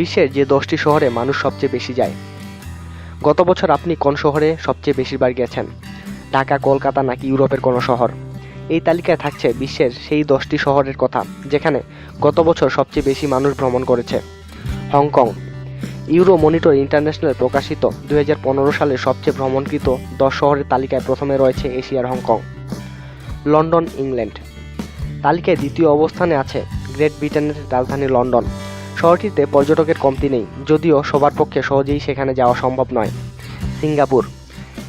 বিশ্বের যে দশটি শহরে মানুষ সবচেয়ে বেশি যায়। গত বছর আপনি কোন শহরে সবচেয়ে বেশিবার গেছেন? ঢাকা, কলকাতা নাকি ইউরোপের কোনো শহর? এই তালিকায় থাকছে বিশ্বের সেই দশটি শহরের কথা, যেখানে গত বছর সবচেয়ে বেশি মানুষ ভ্রমণ করেছে। হংকং। ইউরো মনিটর ইন্টারন্যাশনাল প্রকাশিত দু হাজার পনেরো সালে সবচেয়ে ভ্রমণকৃত দশ শহরের তালিকায় প্রথমে রয়েছে এশিয়ার হংকং। London, England. তালিকায় দ্বিতীয় অবস্থানে আছে গ্রেট ব্রিটেনের রাজধানী লন্ডন। শহরটিতে পর্যটকের কমতি নেই, যদিও সবার পক্ষে সহজেই সেখানে যাওয়া সম্ভব নয়। সিঙ্গাপুর।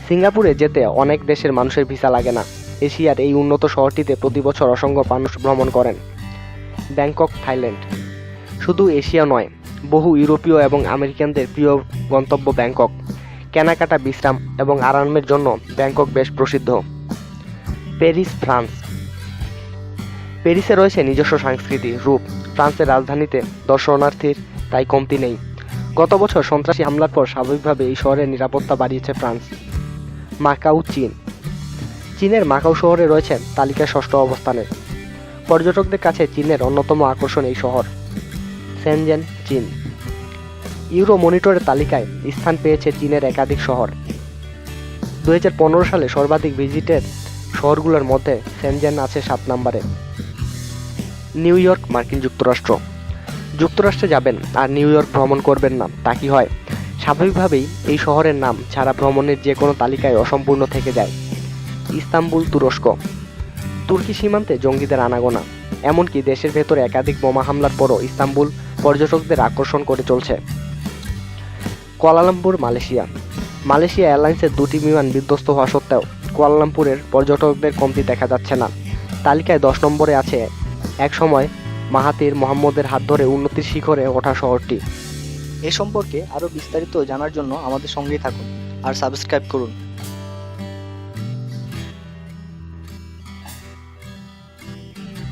সিঙ্গাপুরে যেতে অনেক দেশের মানুষের ভিসা লাগে না। এশিয়ার এই উন্নত শহরটিতে প্রতি বছর অসংখ্য মানুষ ভ্রমণ করেন। Bangkok, Thailand. শুধু এশিয়া নয়, বহু ইউরোপীয় এবং আমেরিকানদের প্রিয় গন্তব্য ব্যাংকক। কেনাকাটা বিশ্রাম এবং আরামের জন্য ব্যাংকক বেশ প্রসিদ্ধ। Paris, France. প্যারিসে রয়েছে নিজস্ব সংস্কৃতি, রূপ। ফ্রান্সের রাজধানীতে দর্শনার্থীর তাই কমতি নেই। গত বছর সন্ত্রাসী হামলার পর স্বাভাবিকভাবে এই শহরের নিরাপত্তা বাড়িয়েছে ফ্রান্স। মাকাউ, চীন। চীনের মাকাউ শহরে রয়েছে তালিকায় ষষ্ঠ অবস্থানে। পর্যটকদের কাছে চীনের অন্যতম আকর্ষণ এই শহর, সেনজেন, চীন। ইউরো মনিটরের তালিকায় স্থান পেয়েছে চীনের একাধিক শহর। দু হাজার পনেরো সালে সর্বাধিক ভিজিটের শহরগুলোর মধ্যে সেনজেন আছে সাত নম্বরে। নিউ ইয়র্ক মার্কিন যুক্তরাষ্ট্র। যুক্তরাষ্ট্রে যাবেন আর নিউ ইয়র্ক ভ্রমণ করবেন না, তা কি হয়? স্বাভাবিকভাবেই এই শহরের নাম ছাড়া ভ্রমণের যে কোনো তালিকায় অসম্পূর্ণ থেকে যায়। ইস্তাম্বুল তুরস্ক। তুর্কি সীমান্তে জঙ্গিদের আনাগোনা, এমনকি দেশের ভেতরে একাধিক বোমা হামলার পরও ইস্তাম্বুল পর্যটকদের আকর্ষণ করে চলছে। Kuala Lumpur, Malaysia. মালয়েশিয়া এয়ারলাইন্সের দুটি বিমান বিধ্বস্ত হওয়া সত্ত্বেও কুয়ালালামপুরের পর্যটকদের কমতি দেখা যাচ্ছে না। তালিকায় দশ নম্বরে আছে এক সময় মাহাতির মোহাম্মদের হাত ধরে উন্নতির শিখরে ওঠা শহরটি। এ সম্পর্কে আরও বিস্তারিত জানার জন্য আমাদের সঙ্গেই থাকুন আর সাবস্ক্রাইব করুন।